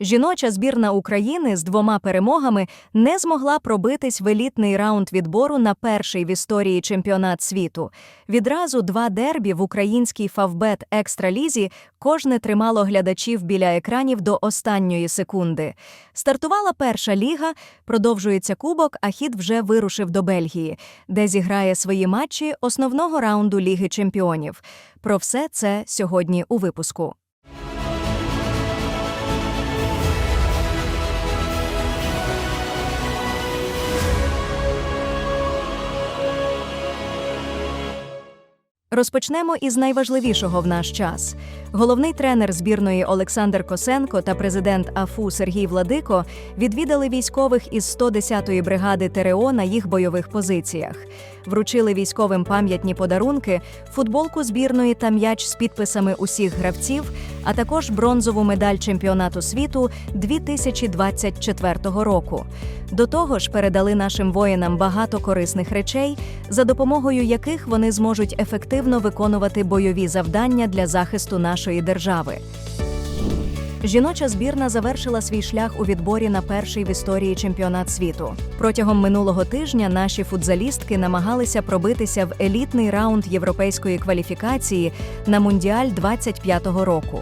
Жіноча збірна України з двома перемогами не змогла пробитись в елітний раунд відбору на перший в історії чемпіонат світу. Відразу два дербі в українській фавбет екстралізі кожне тримало глядачів біля екранів до останньої секунди. Стартувала перша ліга, продовжується кубок, а хід вже вирушив до Бельгії, де зіграє свої матчі основного раунду Ліги чемпіонів. Про все це сьогодні у випуску. Розпочнемо із найважливішого в наш час. Головний тренер збірної Олександр Косенко та президент АФУ Сергій Владико відвідали військових із 110-ї бригади ТРО на їх бойових позиціях. Вручили військовим пам'ятні подарунки, футболку збірної та м'яч з підписами усіх гравців, а також бронзову медаль чемпіонату світу 2024 року. До того ж, передали нашим воїнам багато корисних речей, за допомогою яких вони зможуть ефективно виконувати бойові завдання для захисту нашої держави. Жіноча збірна завершила свій шлях у відборі на перший в історії чемпіонат світу. Протягом минулого тижня наші футзалістки намагалися пробитися в елітний раунд європейської кваліфікації на Мундіаль 25-го року.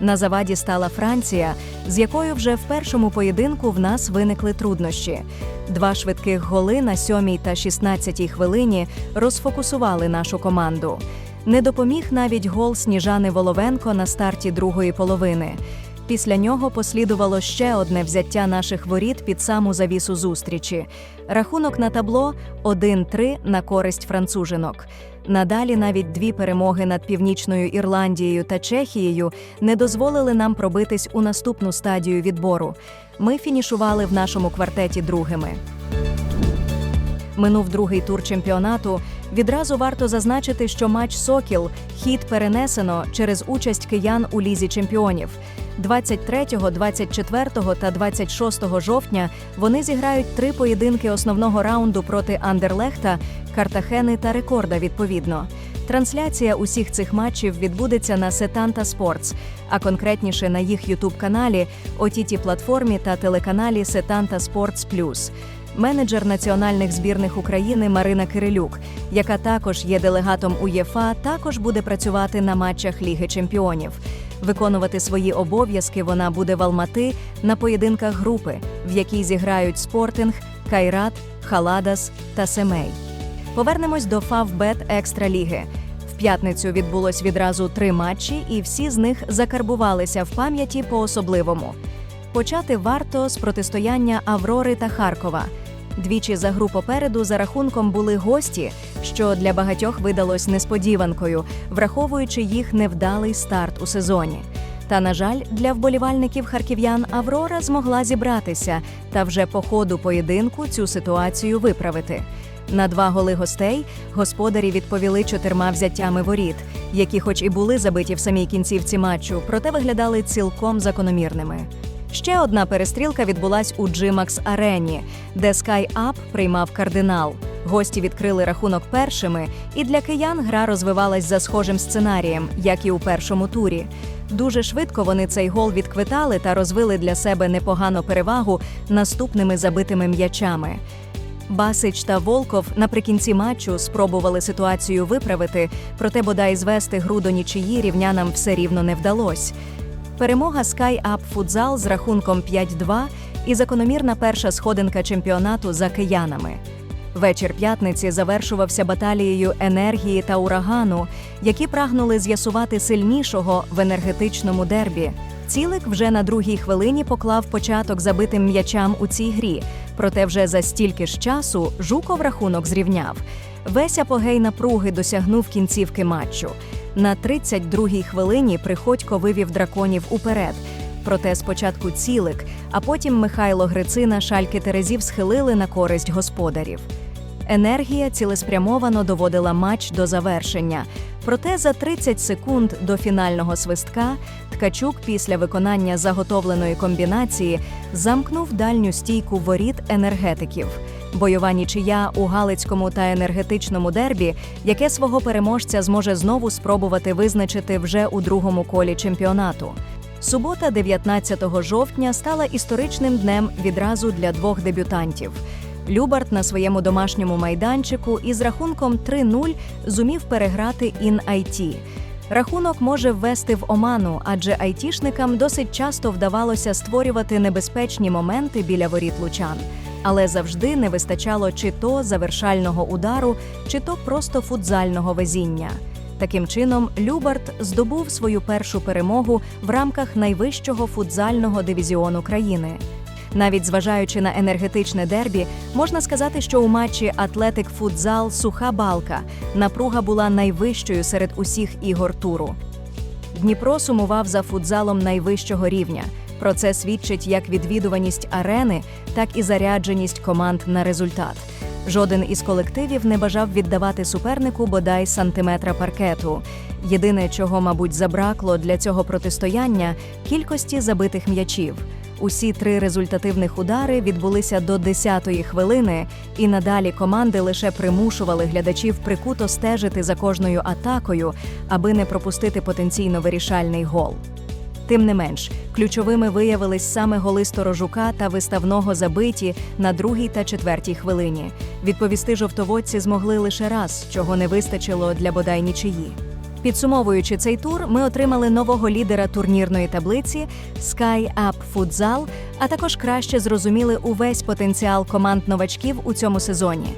На заваді стала Франція, з якою вже в першому поєдинку в нас виникли труднощі. Два швидких голи на 7 та 16 хвилині розфокусували нашу команду. Не допоміг навіть гол Сніжани Воловенко на старті другої половини. Після нього послідувало ще одне взяття наших воріт під саму завісу зустрічі. Рахунок на табло 1-3 на користь францужинок. Надалі навіть дві перемоги над Північною Ірландією та Чехією не дозволили нам пробитись у наступну стадію відбору. Ми фінішували в нашому квартеті другими. Минув другий тур чемпіонату. Відразу варто зазначити, що матч Сокіл хід перенесено через участь киян у лізі чемпіонів. 23, 24 та 26 жовтня вони зіграють три поєдинки основного раунду проти Андерлехта, Картахени та Рекорда відповідно. Трансляція усіх цих матчів відбудеться на Сетанта Спортс, а конкретніше на їх Ютуб-каналі, ott платформі та телеканалі Сетанта Спортс Плюс. Менеджер національних збірних України Марина Кирилюк, яка також є делегатом УЄФА, також буде працювати на матчах Ліги Чемпіонів. Виконувати свої обов'язки вона буде в Алмати на поєдинках групи, в якій зіграють Спортинг, Кайрат, Халадас та Семей. Повернемось до Фавбет Екстраліги. В п'ятницю відбулось відразу три матчі, і всі з них закарбувалися в пам'яті по-особливому. Почати варто з протистояння Аврори та Харкова. Двічі за гру попереду за рахунком були гості, що для багатьох видалось несподіванкою, враховуючи їх невдалий старт у сезоні. Та, на жаль, для вболівальників харків'ян Аврора змогла зібратися та вже по ходу поєдинку цю ситуацію виправити. На два голи гостей господарі відповіли чотирма взяттями воріт, які, хоч і були забиті в самій кінцівці матчу, проте виглядали цілком закономірними. Ще одна перестрілка відбулась у Джимакс Арені, де Sky Up приймав кардинал. Гості відкрили рахунок першими, і для киян гра розвивалась за схожим сценарієм, як і у першому турі. Дуже швидко вони цей гол відквитали та розвили для себе непогану перевагу наступними забитими м'ячами. Басич та Волков наприкінці матчу спробували ситуацію виправити, проте бодай звести гру до нічиї рівнянам все рівно не вдалось. Перемога Sky Up Futsal з рахунком 5-2 і закономірна перша сходинка чемпіонату за киянами. Вечір п'ятниці завершувався баталією енергії та урагану, які прагнули з'ясувати сильнішого в енергетичному дербі. Цілик вже на другій хвилині поклав початок забитим м'ячам у цій грі, проте вже за стільки ж часу Жуков рахунок зрівняв. Весь апогей напруги досягнув кінцівки матчу. На 32-й хвилині Приходько вивів драконів уперед. Проте спочатку цілик, а потім Михайло Грицина шальки Терезів схилили на користь господарів. Енергія цілеспрямовано доводила матч до завершення. Проте за 30 секунд до фінального свистка Ткачук після виконання заготовленої комбінації замкнув дальню стійку воріт енергетиків. Бойова нічия у Галицькому та енергетичному дербі, яке свого переможця зможе знову спробувати визначити вже у другому колі чемпіонату. Субота, 19 жовтня, стала історичним днем відразу для двох дебютантів. Любарт на своєму домашньому майданчику із рахунком 3-0 зумів переграти ін IT. Рахунок може ввести в оману, адже айтішникам досить часто вдавалося створювати небезпечні моменти біля воріт лучан. Але завжди не вистачало чи то завершального удару, чи то просто футзального везіння. Таким чином, Любарт здобув свою першу перемогу в рамках найвищого футзального дивізіону країни. Навіть зважаючи на енергетичне дербі, можна сказати, що у матчі Атлетик Футзал Суха Балка напруга була найвищою серед усіх ігор туру. Дніпро сумував за футзалом найвищого рівня. Про це свідчить як відвідуваність арени, так і зарядженість команд на результат. Жоден із колективів не бажав віддавати супернику бодай сантиметра паркету. Єдине, чого, мабуть, забракло для цього протистояння кількості забитих м'ячів. Усі три результативних удари відбулися до 10-ї хвилини, і надалі команди лише примушували глядачів прикуто стежити за кожною атакою, аби не пропустити потенційно вирішальний гол. Тим не менш, ключовими виявились саме голи сторожука та виставного забиті на другій та четвертій хвилині. Відповісти жовтоводці змогли лише раз, чого не вистачило для бодай нічиї. Підсумовуючи цей тур, ми отримали нового лідера турнірної таблиці Sky Up Futsal, а також краще зрозуміли увесь потенціал команд новачків у цьому сезоні.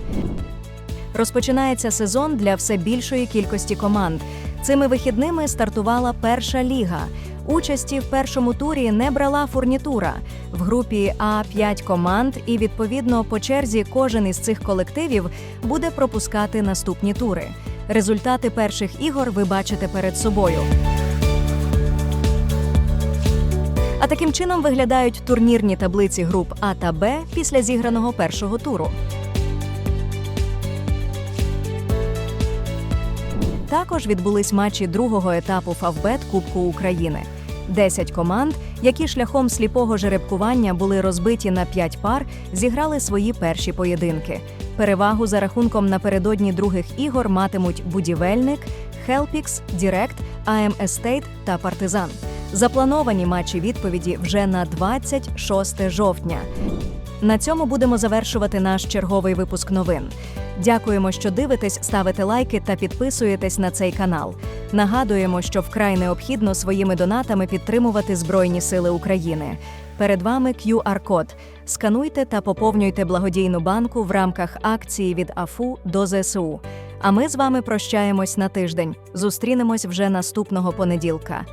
Розпочинається сезон для все більшої кількості команд. Цими вихідними стартувала перша ліга. Участі в першому турі не брала фурнітура. В групі А 5 команд, і відповідно по черзі кожен із цих колективів буде пропускати наступні тури. Результати перших ігор ви бачите перед собою. А таким чином виглядають турнірні таблиці груп А та Б після зіграного першого туру. Також відбулись матчі другого етапу Фавбет Кубку України. Десять команд, які шляхом сліпого жеребкування були розбиті на п'ять пар, зіграли свої перші поєдинки. Перевагу за рахунком напередодні других ігор матимуть Будівельник, Хелпікс, Дірект, АМ Естейт та Партизан. Заплановані матчі відповіді вже на 26 жовтня. На цьому будемо завершувати наш черговий випуск новин. Дякуємо, що дивитесь, ставите лайки та підписуєтесь на цей канал. Нагадуємо, що вкрай необхідно своїми донатами підтримувати Збройні Сили України. Перед вами QR-код. Скануйте та поповнюйте благодійну банку в рамках акції від АФУ до ЗСУ. А ми з вами прощаємось на тиждень. Зустрінемось вже наступного понеділка.